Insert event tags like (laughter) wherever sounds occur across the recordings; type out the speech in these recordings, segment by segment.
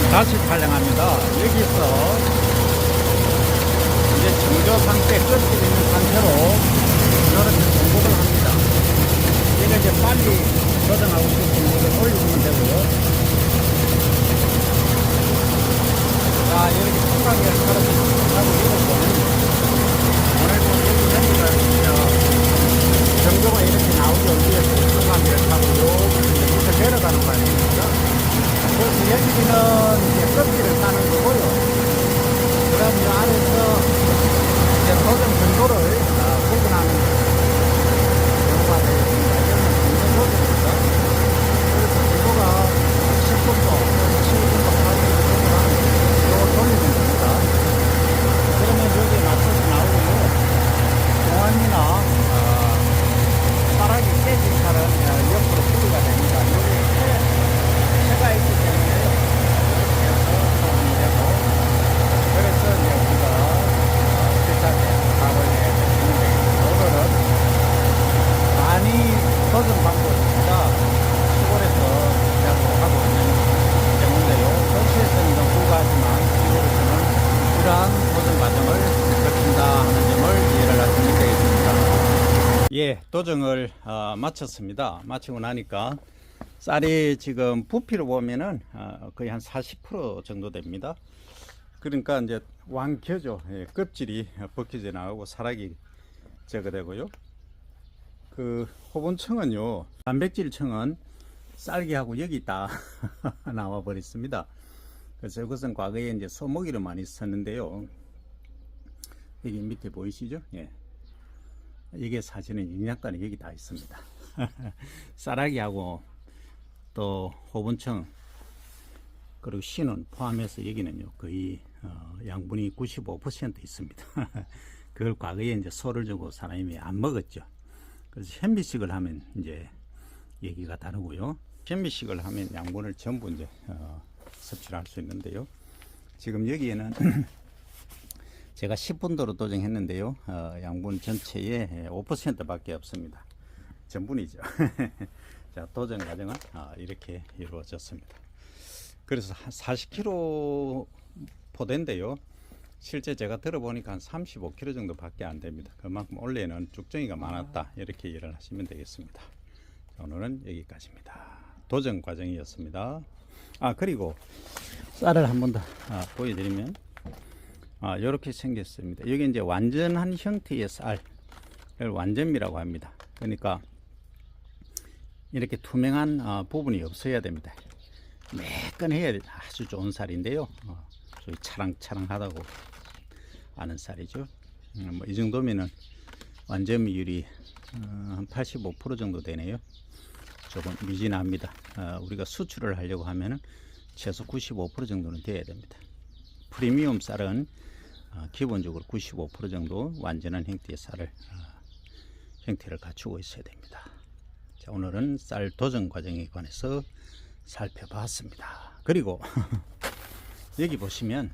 지금 다시 촬영합니다. 여기서 이제 정조 상태 끝이 있는 상태로 이렇게 공복을 합니다. 이거 이제 빨리 조정하고 싶으면 이걸 올리면 되고요. 자, 이렇게 풍광을 하고 이렇게 오늘 보면 여기가 정조가 이렇게 나오죠. 위에서 풍광을 타고 여기 밑에 내려가는 거 아닙니까? 그래서 여기는 이제 껍질을 따는 거고요. 그럼 이 안에서 이제 도전 정도를 아, 구분하는 경우가 되겠습니다. 이거는 정도 도전입니다. 그래서 정도가 10분도, 7분도, 8분도 정도하는 요거 돌리는 겁니다. 그러면 여기에 맞춰서 나오고요. 공안이나 어, 사락이 깨진 살은 어, 옆으로 분리가 됩니다. 여기 해가 있기 때문에 이렇게 해서 하면 되고 그래서 이제 우리가 비슷하게 밥을 해야 되는 되겠습니다. 오늘은 많이 도전 방법입니다. 시골에서 작업하고 있는 때문에요. 도시에서는 좀 불가하지만 시골에서는 이러한 도전 과정을 거친다 하는 점을 이해를 하시면 되겠습니다. 예, 도정을 어, 마쳤습니다. 마치고 나니까 쌀이 지금 부피로 보면은 어, 거의 한 40% 정도 됩니다. 그러니까 이제 완켜죠. 예, 껍질이 벗겨져 나가고 사락이 제거되고요. 그 호본청은요, 단백질청은 쌀기하고 여기 다 (laughs) 나와 버렸습니다. 그래서 이것은 과거에 이제 소고기를 많이 썼는데요. 여기 밑에 보이시죠? 예. 이게 사실은 영양가는 여기 다 있습니다. (laughs) 쌀아기하고 또 호분청 그리고 신은 포함해서 여기는요 거의 어, 양분이 95% 있습니다. (laughs) 그걸 과거에 이제 소를 주고 사람이 안 먹었죠. 그래서 현미식을 하면 이제 얘기가 다르고요. 현미식을 하면 양분을 전부 이제 어, 섭취를 할 수 있는데요. 지금 여기에는 (clears throat) 제가 10분도로 도정했는데요. 어, 양분 전체의 5%밖에 없습니다. 전분이죠. (laughs) 자, 도전 과정은 아, 이렇게 이루어졌습니다. 그래서 40kg 포대인데요. 실제 제가 들어보니까 한 35kg 정도밖에 안 됩니다. 그만큼 원래는 죽정이가 많았다. 이렇게 이해를 하시면 되겠습니다. 자, 오늘은 여기까지입니다. 도전 과정이었습니다. 아, 그리고 쌀을 한 번더 아, 보여드리면 아, 이렇게 생겼습니다. 여기 이제 완전한 형태의 쌀을 완전미라고 합니다. 그러니까 이렇게 투명한 어, 부분이 없어야 됩니다. 매끈해야 돼. 아주 좋은 쌀인데요. 어, 저희 차랑차랑하다고 아는 쌀이죠. 음, 뭐이 정도면은 완전미율이 어, 한85% 정도 되네요. 조금 미진합니다. 어, 우리가 수출을 하려고 하면은 최소 95% 정도는 돼야 됩니다. 프리미엄 쌀은 어, 기본적으로 95% 정도 완전한 형태의 쌀을 어, 형태를 갖추고 있어야 됩니다. 자, 오늘은 쌀 도전 과정에 관해서 살펴봤습니다. 그리고 (laughs) 여기 보시면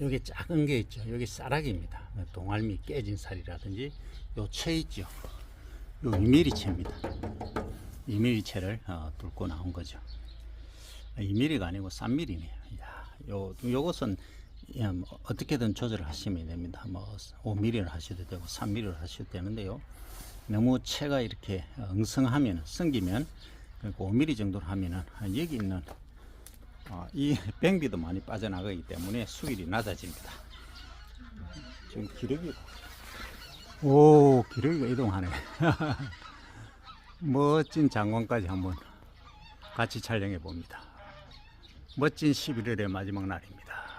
여기 작은 게 있죠. 여기 쌀락입니다. 동알미 깨진 쌀이라든지 요채 있죠. 요 2mm채입니다. 2mm채를 어, 뚫고 나온 거죠. 2mm가 아니고 3mm네요. 야, 요 요것은 야, 뭐 어떻게든 조절을 하시면 됩니다. 뭐 5mm를 하셔도 되고 3mm를 하셔도 되는데요. 너무 채가 이렇게 엉성하면 성기면 그러니까 5mm 정도로 하면은 한 여기 있는 어, 이 병비도 많이 빠져나가기 때문에 수율이 낮아집니다. 지금 기러기 오 기러기가 이동하네. (laughs) 멋진 장관까지 한번 같이 촬영해 봅니다. 멋진 11월의 마지막 날입니다.